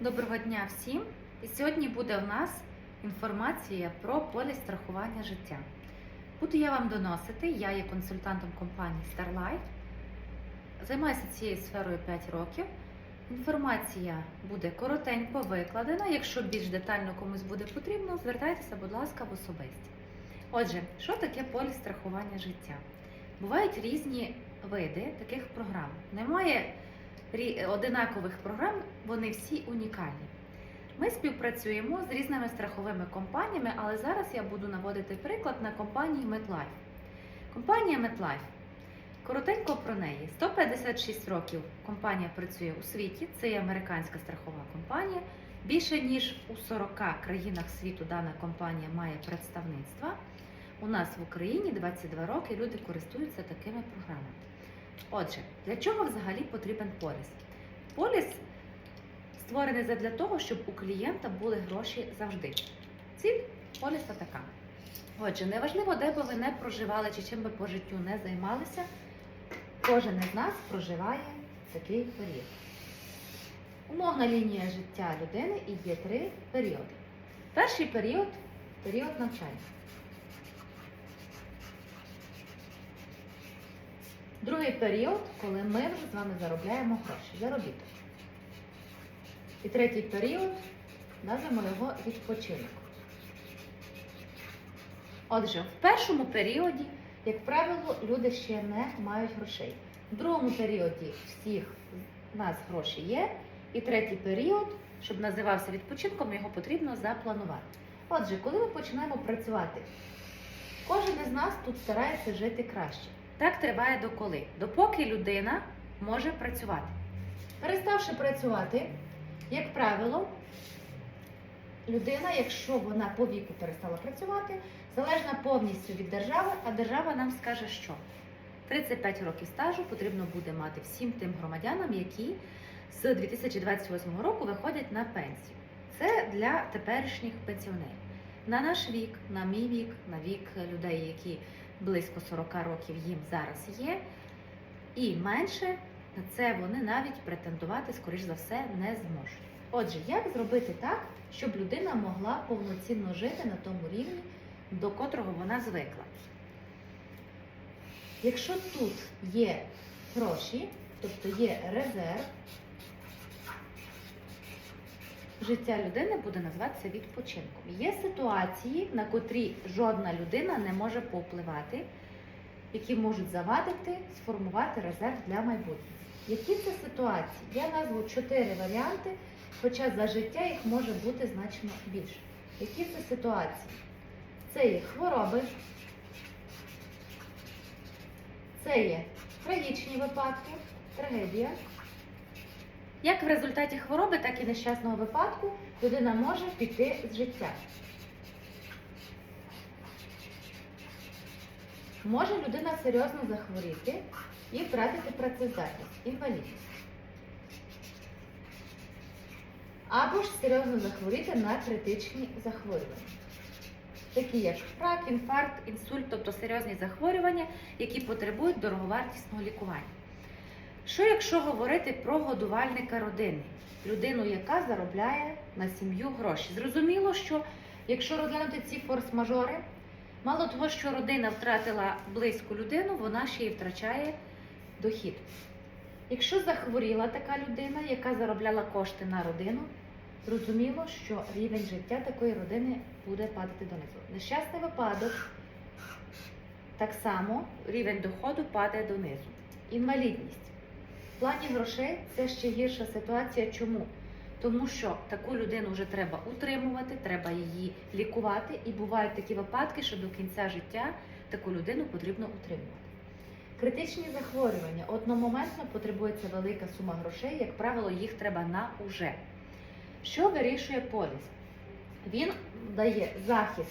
Доброго дня всім! І сьогодні буде у нас інформація про поліс страхування життя. Буду я вам доносити, я є консультантом компанії Starlife, займаюся цією сферою 5 років. Інформація буде коротенько викладена. Якщо більш детально комусь буде потрібно, звертайтеся, будь ласка, в особисті. Отже, що таке поліс страхування життя? Бувають різні види таких програм. Немає одинакових програм, вони всі унікальні. Ми співпрацюємо з різними страховими компаніями, але зараз я буду наводити приклад на компанії MetLife. Компанія MetLife. Коротенько про неї. 156 років компанія працює у світі. Це є американська страхова компанія. Більше ніж у 40 країнах світу дана компанія має представництва. У нас в Україні 22 роки люди користуються такими програмами. Отже, для чого взагалі потрібен поліс? Поліс створений для того, щоб у клієнта були гроші завжди. Ціль поліса така. Отже, неважливо, де би ви не проживали чи чим би по життю не займалися, кожен із нас проживає такий період. Умовна лінія життя людини і є три періоди. Перший період період навчання. Другий період, коли ми вже з вами заробляємо гроші, заробіток. І третій період, назвемо його відпочинок. Отже, в першому періоді, як правило, люди ще не мають грошей. В другому періоді всіх нас гроші є. І третій період, щоб називався відпочинком, його потрібно запланувати. Отже, коли ми починаємо працювати, кожен із нас тут старається жити краще. Так триває доколи, допоки людина може працювати. Переставши працювати, як правило, людина, якщо вона по віку перестала працювати, залежна повністю від держави, а держава нам скаже, що 35 років стажу потрібно буде мати всім тим громадянам, які з 2028 року виходять на пенсію. Це для теперішніх пенсіонерів. На наш вік, на мій вік, на вік людей, які близько 40 років їм зараз є, і менше на це вони навіть претендувати, скоріш за все, не зможуть. Отже, як зробити так, щоб людина могла повноцінно жити на тому рівні, до котрого вона звикла? Якщо тут є гроші, тобто є резерв, життя людини буде називатися відпочинком. Є ситуації, на котрі жодна людина не може повпливати, які можуть завадити сформувати резерв для майбутнього. Які це ситуації? Я назву чотири варіанти, хоча за життя їх може бути значно більше. Які це ситуації? Це є хвороби, це є трагічні випадки, трагедія. Як в результаті хвороби, так і нещасного випадку людина може піти з життя. Може людина серйозно захворіти і втратити працездатність, інвалідність. Або ж серйозно захворіти на критичні захворювання, такі як рак, інфаркт, інсульт, тобто серйозні захворювання, які потребують дороговартісного лікування. Що якщо говорити про годувальника родини, людину, яка заробляє на сім'ю гроші? Зрозуміло, що якщо розглянути ці форс-мажори, мало того, що родина втратила близьку людину, вона ще й втрачає дохід. Якщо захворіла така людина, яка заробляла кошти на родину, зрозуміло, що рівень життя такої родини буде падати донизу. Нещасний випадок, так само рівень доходу падає донизу. Інвалідність. В плані грошей це ще гірша ситуація. Чому? Тому що таку людину вже треба утримувати, треба її лікувати, і бувають такі випадки, що до кінця життя таку людину потрібно утримувати. Критичні захворювання одномоментно потребується велика сума грошей, як правило, їх треба на уже. Що вирішує поліс? Він дає захист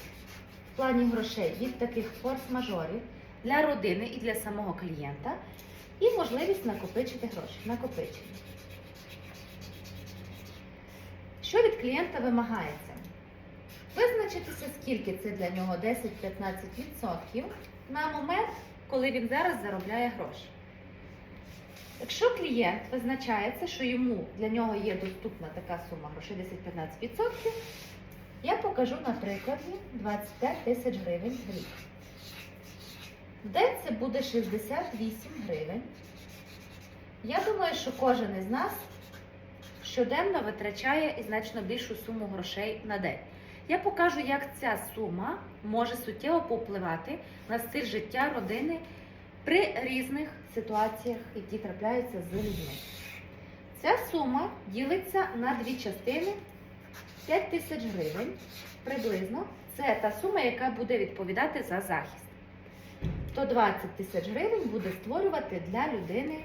в плані грошей від таких форс-мажорів для родини і для самого клієнта, і можливість накопичити гроші. Накопичення. Що від клієнта вимагається? Визначитися, скільки це для нього 10-15% на момент, коли він зараз заробляє гроші. Якщо клієнт визначається, що йому для нього є доступна така сума грошей 10-15%, я покажу на прикладі 25 тисяч гривень в рік. День це буде 68 гривень. Я думаю, що кожен із нас щоденно витрачає і значно більшу суму грошей на день. Я покажу, як ця сума може суттєво повпливати на стиль життя родини при різних ситуаціях, які трапляються з людьми. Ця сума ділиться на дві частини 5 тисяч гривень приблизно. Це та сума, яка буде відповідати за захист. То 20 тисяч гривень буде створювати для людини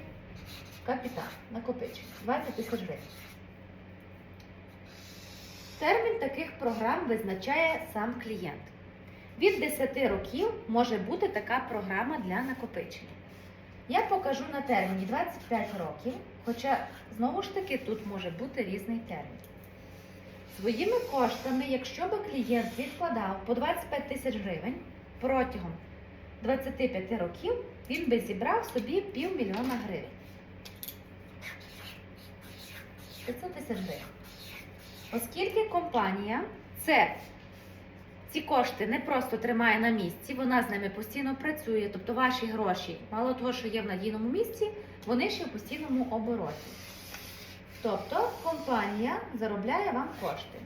капітал, накопичення. 20 тисяч гривень. Термін таких програм визначає сам клієнт. Від 10 років може бути така програма для накопичення. Я покажу на терміні 25 років, хоча знову ж таки тут може бути різний термін. Своїми коштами, якщо би клієнт відкладав по 25 тисяч гривень протягом 25 років, він би зібрав собі півмільйона гривень. 500 тисяч гривень. Оскільки компанія це ці кошти не просто тримає на місці, вона з ними постійно працює, тобто ваші гроші, мало того, що є в надійному місці, вони ще в постійному обороті. Тобто компанія заробляє вам кошти.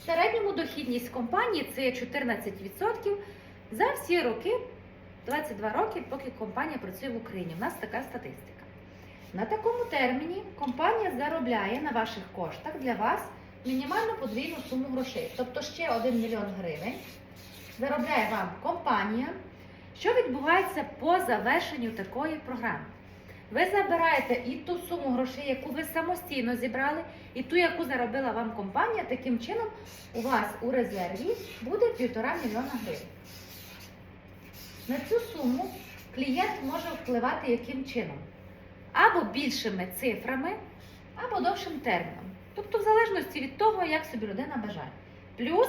В середньому дохідність компанії це 14% за всі роки, 22 роки, поки компанія працює в Україні. У нас така статистика. На такому терміні компанія заробляє на ваших коштах для вас мінімальну подвійну суму грошей. Тобто ще 1 мільйон гривень заробляє вам компанія. Що відбувається по завершенню такої програми? Ви забираєте і ту суму грошей, яку ви самостійно зібрали, і ту, яку заробила вам компанія. Таким чином, у вас у резерві буде півтора мільйона гривень. На цю суму клієнт може впливати яким чином? Або більшими цифрами, або довшим терміном. Тобто, в залежності від того, як собі людина бажає. Плюс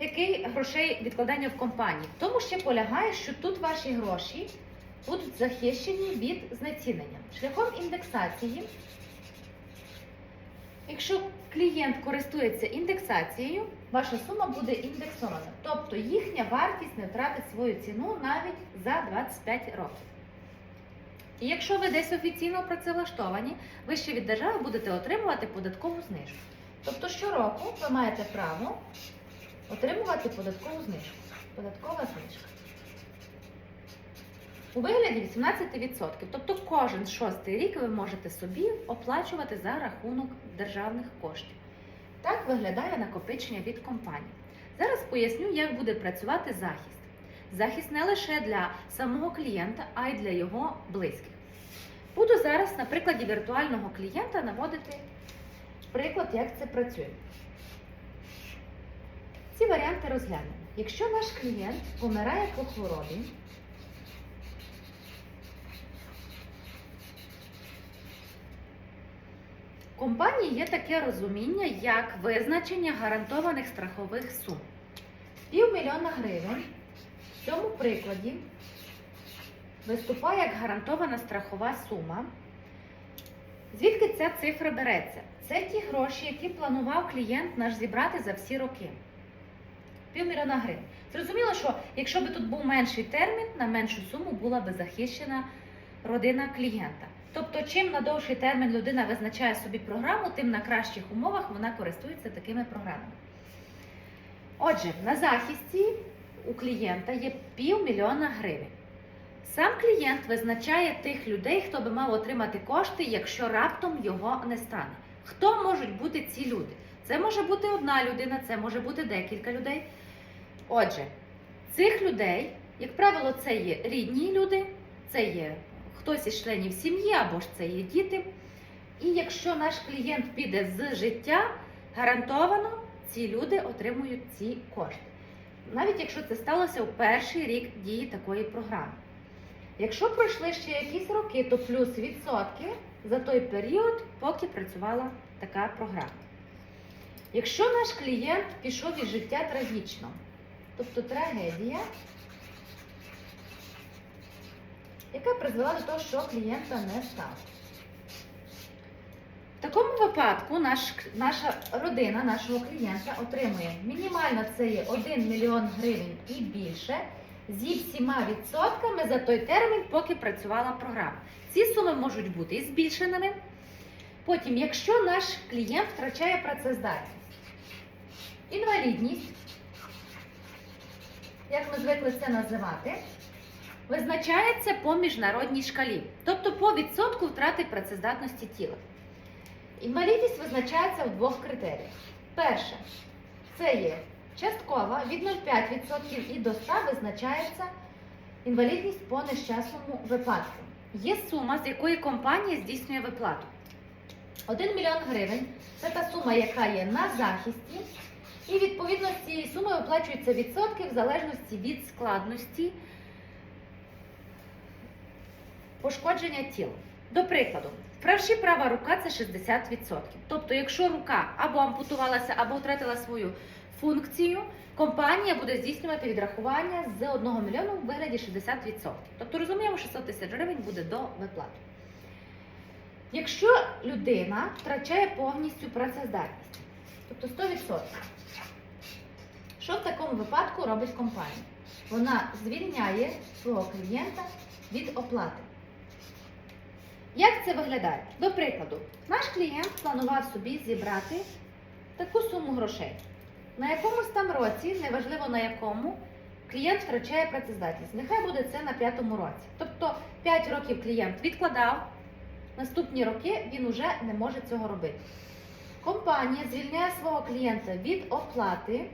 який грошей відкладання в компанії. Тому ще полягає, що тут ваші гроші будуть захищені від знецінення. Шляхом індексації, якщо клієнт користується індексацією, ваша сума буде індексована.Тобто їхня вартість не втратить свою ціну навіть за 25 років. І якщо ви десь офіційно працевлаштовані, ви ще від держави будете отримувати податкову знижку. Тобто щороку ви маєте право отримувати податкову знижку. Податкова знижка. У вигляді 18%. Тобто кожен шостий рік ви можете собі оплачувати за рахунок державних коштів. Так виглядає накопичення від компанії. Зараз поясню, як буде працювати захист. Захист не лише для самого клієнта, а й для його близьких. Буду зараз на прикладі віртуального клієнта наводити приклад, як це працює. Ці варіанти розглянемо. Якщо наш клієнт помирає по хворобі, компанії є таке розуміння, як визначення гарантованих страхових сум. Півмільйона гривень в цьому прикладі виступає як гарантована страхова сума. Звідки ця цифра береться? Це ті гроші, які планував клієнт наш зібрати за всі роки. Півмільйона гривень. Зрозуміло, що якщо б тут був менший термін, на меншу суму була би захищена родина клієнта. Тобто, чим на довший термін людина визначає собі програму, тим на кращих умовах вона користується такими програмами. Отже, на захисті у клієнта є півмільйона гривень. Сам клієнт визначає тих людей, хто би мав отримати кошти, якщо раптом його не стане. Хто можуть бути ці люди? Це може бути одна людина, це може бути декілька людей. Отже, цих людей, як правило, це є рідні люди, це є хтось із членів сім'ї або ж це є діти. І якщо наш клієнт піде з життя, гарантовано ці люди отримують ці кошти. Навіть якщо це сталося у перший рік дії такої програми. Якщо пройшли ще якісь роки, то плюс відсотки за той період, поки працювала така програма. Якщо наш клієнт пішов із життя трагічно, тобто трагедія, яка призвела до того, що клієнта не стало. такому випадку наш, наша родина нашого клієнта отримує мінімально це є 1 мільйон гривень і більше зі всіма відсотками за той термін, поки працювала програма. Ці суми можуть бути і збільшеними. Потім, якщо наш клієнт втрачає працездатність, інвалідність, як ми звикли це називати, визначається по міжнародній шкалі, тобто по відсотку втрати працездатності тіла. Інвалідність визначається в двох критеріях. Перше, це є часткова від 0,5% і до 100 визначається інвалідність по нещасному випадку. Є сума, з якої компанія здійснює виплату. 1 мільйон гривень це та сума, яка є на захисті, і відповідно з цієї суми виплачуються відсотки в залежності від складності пошкодження тіла. До прикладу, правші права рука це 60%. Тобто, якщо рука або ампутувалася, або втратила свою функцію, компанія буде здійснювати відрахування з 1 мільйону в вигляді 60%. Тобто розуміємо, 600 тисяч гривень буде до виплати. Якщо людина втрачає повністю працездатність, тобто 100%, що в такому випадку робить компанія? Вона звільняє свого клієнта від оплати. Як це виглядає? До прикладу, наш клієнт планував собі зібрати таку суму грошей. На якомусь там році, неважливо на якому, клієнт втрачає працездатність. Нехай буде це на п'ятому році. Тобто 5 років клієнт відкладав, наступні роки він вже не може цього робити. Компанія звільняє свого клієнта від оплати,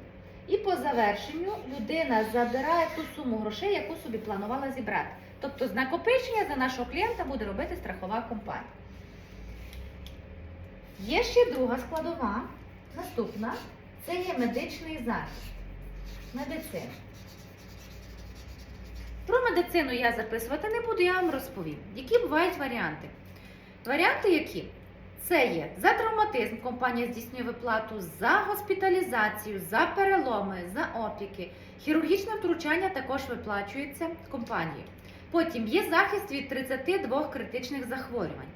і по завершенню людина забирає ту суму грошей, яку собі планувала зібрати. Тобто з накопичення за нашого клієнта буде робити страхова компанія. Є ще друга складова. Наступна це є медичний захист. Медицина. Про медицину я записувати не буду, я вам розповім. Які бувають варіанти? Варіанти які? Це є за травматизм, компанія здійснює виплату, за госпіталізацію, за переломи, за опіки. Хірургічне втручання також виплачується компанією. Потім є захист від 32 критичних захворювань.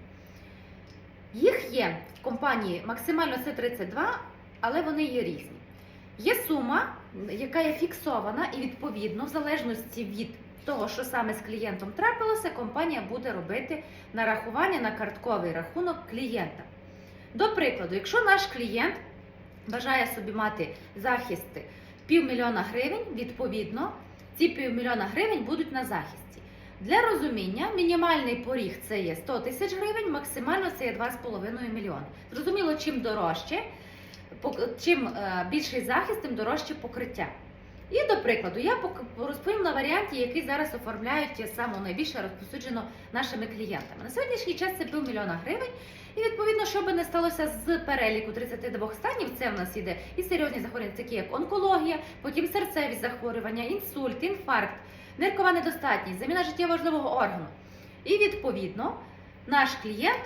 Їх є в компанії максимально це 32, але вони є різні. Є сума, яка є фіксована, і відповідно, в залежності від того, що саме з клієнтом трапилося, компанія буде робити нарахування на картковий рахунок клієнта. До прикладу, якщо наш клієнт бажає собі мати захист півмільйона гривень, відповідно, ці півмільйона гривень будуть на захисті. Для розуміння, мінімальний поріг це є 100 тисяч гривень, максимально це є 2,5 мільйони. Зрозуміло, чим дорожче, чим е, більший захист, тим дорожче покриття. І до прикладу, я розповім на варіанті, який зараз оформляють саме найбільше розповсюджено нашими клієнтами. На сьогоднішній час це півмільйона гривень. І відповідно, що би не сталося з переліку 32 станів, це в нас іде і серйозні захворювання, такі як онкологія, потім серцеві захворювання, інсульт, інфаркт, ниркова недостатність, заміна життєво важливого органу. І відповідно наш клієнт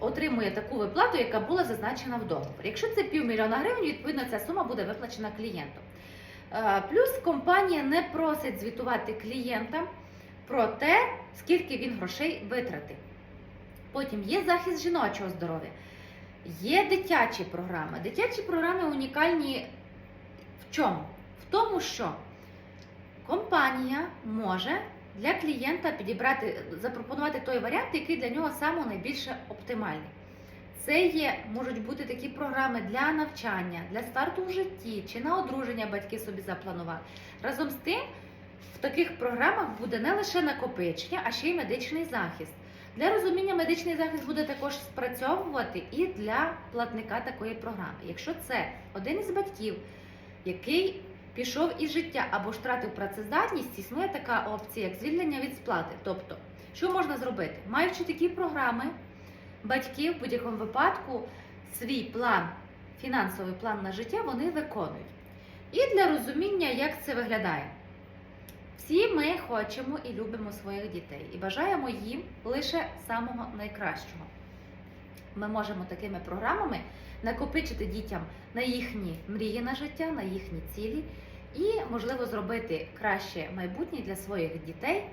отримує таку виплату, яка була зазначена в договорі. Якщо це півмільйона гривень, відповідно ця сума буде виплачена клієнту. Е, Плюс компанія не просить звітувати клієнта про те, скільки він грошей витратив. Потім є захист жіночого здоров'я, є дитячі програми. Дитячі програми унікальні в чому? В тому, що компанія може для клієнта підібрати, запропонувати той варіант, який для нього саме найбільше оптимальний. Це є, можуть бути такі програми для навчання, для старту в житті чи на одруження батьки собі запланували. Разом з тим, в таких програмах буде не лише накопичення, а ще й медичний захист. Для розуміння медичний захист буде також спрацьовувати і для платника такої програми. Якщо це один із батьків, який пішов із життя або ж втратив працездатність, існує така опція, як звільнення від сплати. Тобто, що можна зробити? Маючи такі програми, батьки в будь-якому випадку свій план, фінансовий план на життя вони виконують. І для розуміння, як це виглядає. Всі ми хочемо і любимо своїх дітей і бажаємо їм лише самого найкращого. Ми можемо такими програмами накопичити дітям на їхні мрії на життя, на їхні цілі і, можливо, зробити краще майбутнє для своїх дітей,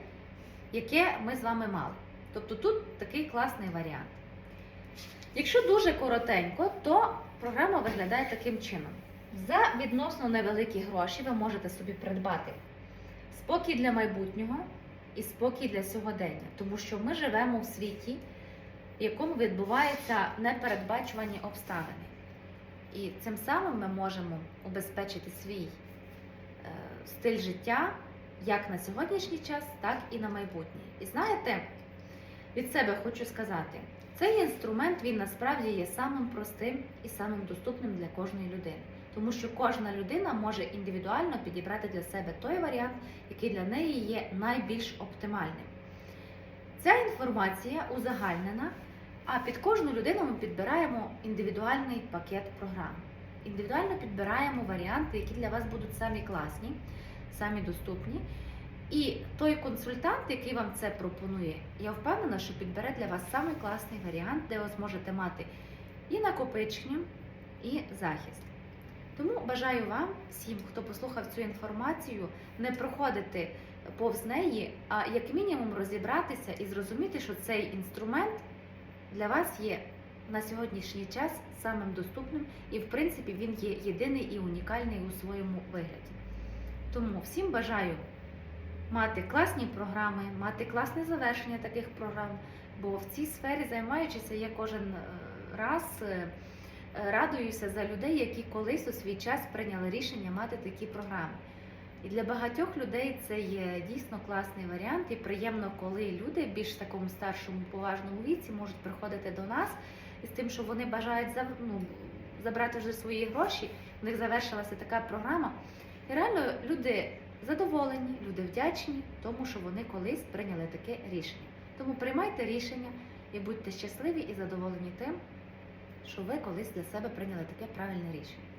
яке ми з вами мали. Тобто тут такий класний варіант. Якщо дуже коротенько, то програма виглядає таким чином. За відносно невеликі гроші ви можете собі придбати спокій для майбутнього і спокій для сьогодення, тому що ми живемо в світі, в якому відбуваються непередбачувані обставини. І цим самим ми можемо убезпечити свій стиль життя як на сьогоднішній час, так і на майбутнє. І знаєте, від себе хочу сказати, цей інструмент він насправді є самим простим і самим доступним для кожної людини, тому що кожна людина може індивідуально підібрати для себе той варіант, який для неї є найбільш оптимальним. Ця інформація узагальнена, а під кожну людину ми підбираємо індивідуальний пакет програм. Індивідуально підбираємо варіанти, які для вас будуть самі класні, самі доступні. І той консультант, який вам це пропонує, я впевнена, що підбере для вас самий класний варіант, де ви зможете мати і накопичення, і захист. Тому бажаю вам, всім, хто послухав цю інформацію, не проходити повз неї, а як мінімум розібратися і зрозуміти, що цей інструмент для вас є на сьогоднішній час самим доступним, і в принципі він є єдиний і унікальний у своєму вигляді. Тому всім бажаю мати класні програми, мати класне завершення таких програм, бо в цій сфері, займаючися, я кожен е, раз е, радуюся за людей, які колись у свій час прийняли рішення мати такі програми. І для багатьох людей це є дійсно класний варіант, і приємно, коли люди в більш такому старшому поважному віці можуть приходити до нас із тим, що вони бажають ну, забрати вже свої гроші. У них завершилася така програма. І реально люди задоволені, люди вдячні тому, що вони колись прийняли таке рішення. Тому приймайте рішення і будьте щасливі і задоволені тим, що ви колись для себе прийняли таке правильне рішення.